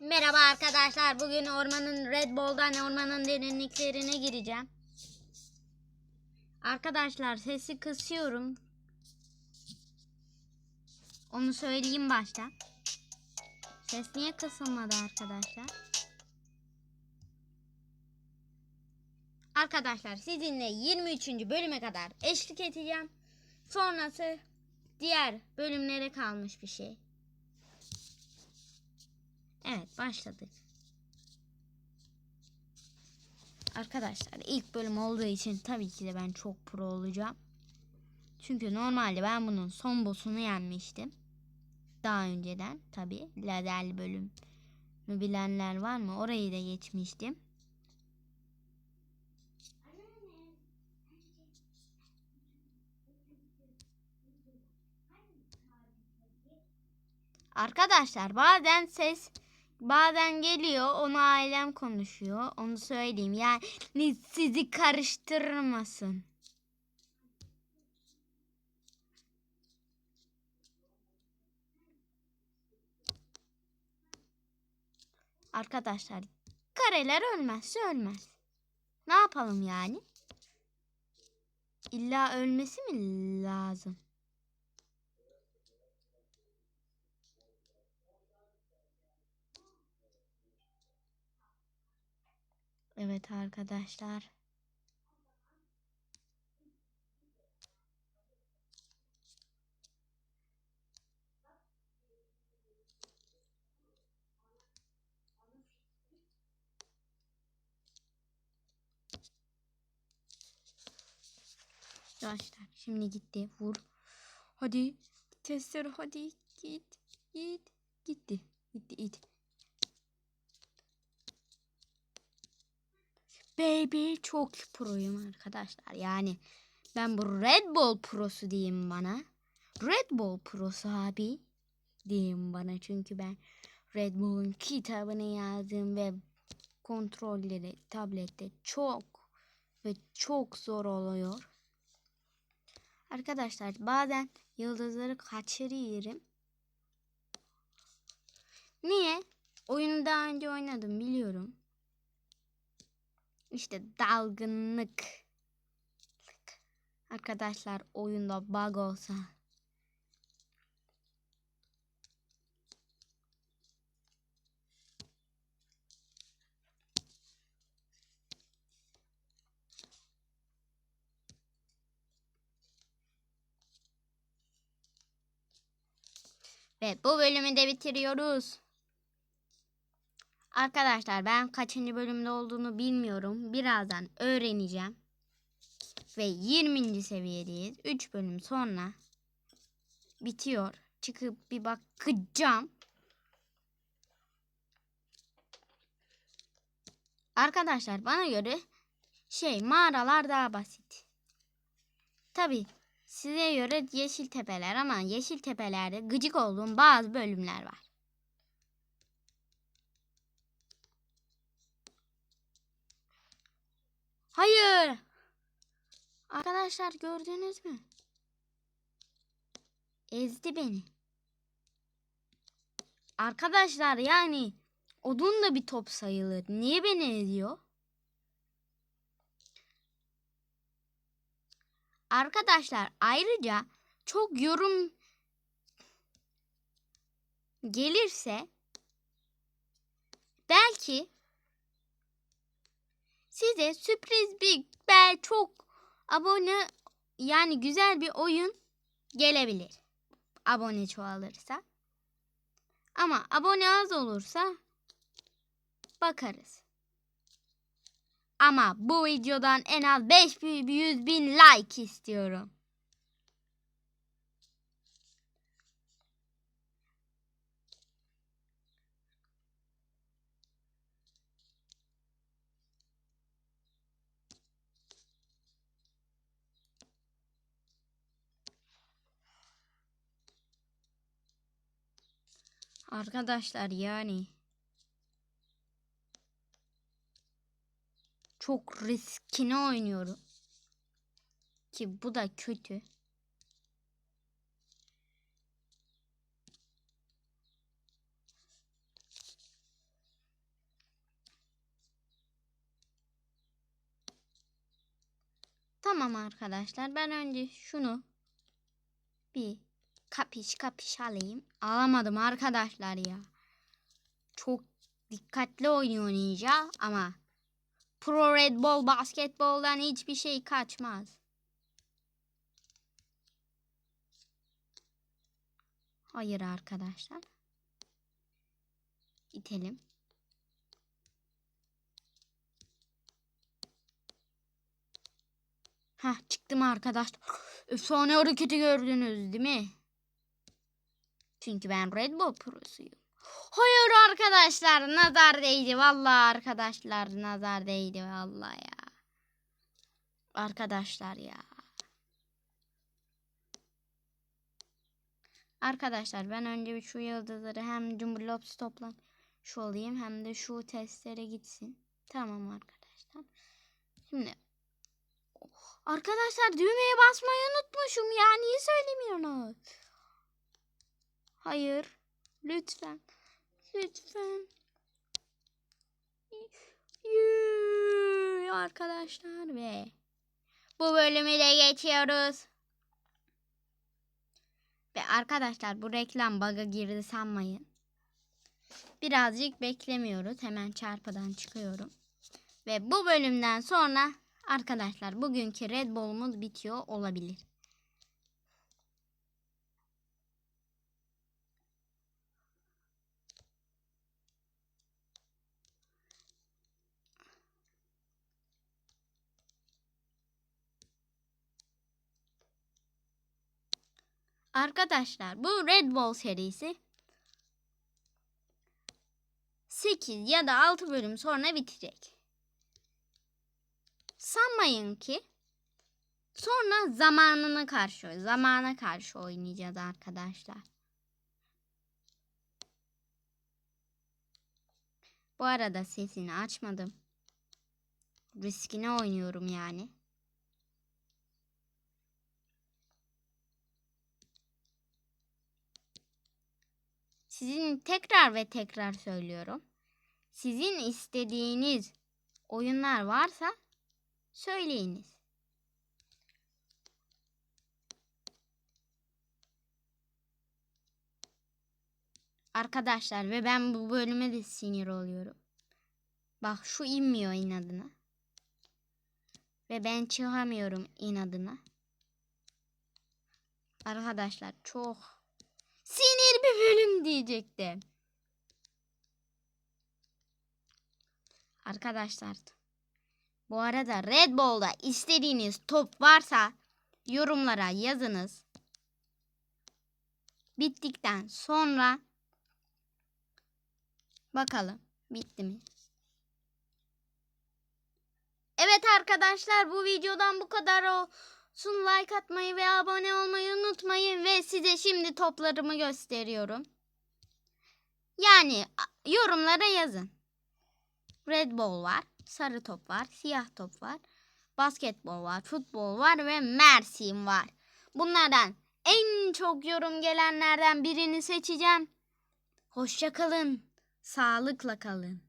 Merhaba arkadaşlar. Bugün ormanın Red Bull'dan ormanın derinliklerine gireceğim. Arkadaşlar sesi kısıyorum. Onu söyleyeyim başta. Ses niye kısılmadı arkadaşlar? Arkadaşlar sizinle 23. bölüme kadar eşlik edeceğim. Sonrası diğer bölümlere kalmış bir şey. Evet başladık. Arkadaşlar ilk bölüm olduğu için tabii ki de ben çok pro olacağım. Çünkü normalde ben bunun son boss'unu yenmiştim. Daha önceden tabii lazerli bölüm bilenler var mı? Orayı da geçmiştim. Arkadaşlar bazen ses bazen geliyor onu ailem konuşuyor onu söyleyeyim yani sizi karıştırmasın. Arkadaşlar kareler ölmezse ölmez. Ne yapalım yani? İlla ölmesi mi lazım? Evet arkadaşlar. Arkadaşlar şimdi gitti. Vur. Hadi. Testere hadi. Git. Git. Gitti. Gitti. Gitti. Baby çok proyum arkadaşlar. Yani ben bu Red Bull prosu diyeyim bana. Red Bull prosu abi diyeyim bana. Çünkü ben Red Bull'un kitabını yazdım ve kontrolleri tablette çok ve çok zor oluyor. Arkadaşlar bazen yıldızları kaçırıyorum. Niye? Oyunu daha önce oynadım biliyorum. İşte dalgınlık. Arkadaşlar oyunda bug olsa. Ve bu bölümü de bitiriyoruz. Arkadaşlar ben kaçıncı bölümde olduğunu bilmiyorum. Birazdan öğreneceğim. Ve 20. seviyedeyiz. 3 bölüm sonra bitiyor. Çıkıp bir bakacağım. Arkadaşlar bana göre şey mağaralar daha basit. Tabi size göre yeşil tepeler ama yeşil tepelerde gıcık olduğum bazı bölümler var. Hayır. Arkadaşlar gördünüz mü? Ezdi beni. Arkadaşlar yani odun da bir top sayılır. Niye beni eziyor? Arkadaşlar ayrıca çok yorum gelirse belki size sürpriz bir bel çok abone yani güzel bir oyun gelebilir. Abone çoğalırsa. Ama abone az olursa bakarız. Ama bu videodan en az 500 bin like istiyorum. Arkadaşlar yani. Çok riskine oynuyorum. Ki bu da kötü. Tamam arkadaşlar ben önce şunu bir kapış kapış alayım. Alamadım arkadaşlar ya. Çok dikkatli oynuyor Ninja ama Pro Red Bull basketboldan hiçbir şey kaçmaz. Hayır arkadaşlar. İtelim. Hah çıktım arkadaşlar. Efsane hareketi gördünüz değil mi? Çünkü ben Red Bull prosuyum. Hayır arkadaşlar nazar değdi. Vallahi arkadaşlar nazar değdi vallahi ya. Arkadaşlar ya. Arkadaşlar ben önce bir şu yıldızları hem Jumblops'u toplam şu olayım hem de şu testlere gitsin. Tamam arkadaşlar. Şimdi Arkadaşlar düğmeye basmayı unutmuşum ya. Niye söylemiyorsunuz? Hayır. Lütfen. Lütfen. Yuu, arkadaşlar ve bu bölümü de geçiyoruz. Ve arkadaşlar bu reklam bug'a girdi sanmayın. Birazcık beklemiyoruz. Hemen çarpıdan çıkıyorum. Ve bu bölümden sonra arkadaşlar bugünkü Red Bull'umuz bitiyor olabilir. Arkadaşlar bu Red Bull serisi 8 ya da 6 bölüm sonra bitecek. Sanmayın ki sonra zamanına karşı zamana karşı oynayacağız arkadaşlar. Bu arada sesini açmadım. Riskine oynuyorum yani. Sizin tekrar ve tekrar söylüyorum. Sizin istediğiniz oyunlar varsa söyleyiniz. Arkadaşlar ve ben bu bölüme de sinir oluyorum. Bak şu inmiyor inadına. Ve ben çıkamıyorum inadına. Arkadaşlar çok sinir bir bölüm diyecektim. Arkadaşlar bu arada Red Bull'da istediğiniz top varsa yorumlara yazınız. Bittikten sonra bakalım bitti mi? Evet arkadaşlar bu videodan bu kadar olsun. Like atmayı ve abone olmayı unutmayın ve size şimdi toplarımı gösteriyorum. Yani yorumlara yazın. Red Bull var, sarı top var, siyah top var, basketbol var, futbol var ve Mersin var. Bunlardan en çok yorum gelenlerden birini seçeceğim. Hoşça kalın, sağlıkla kalın.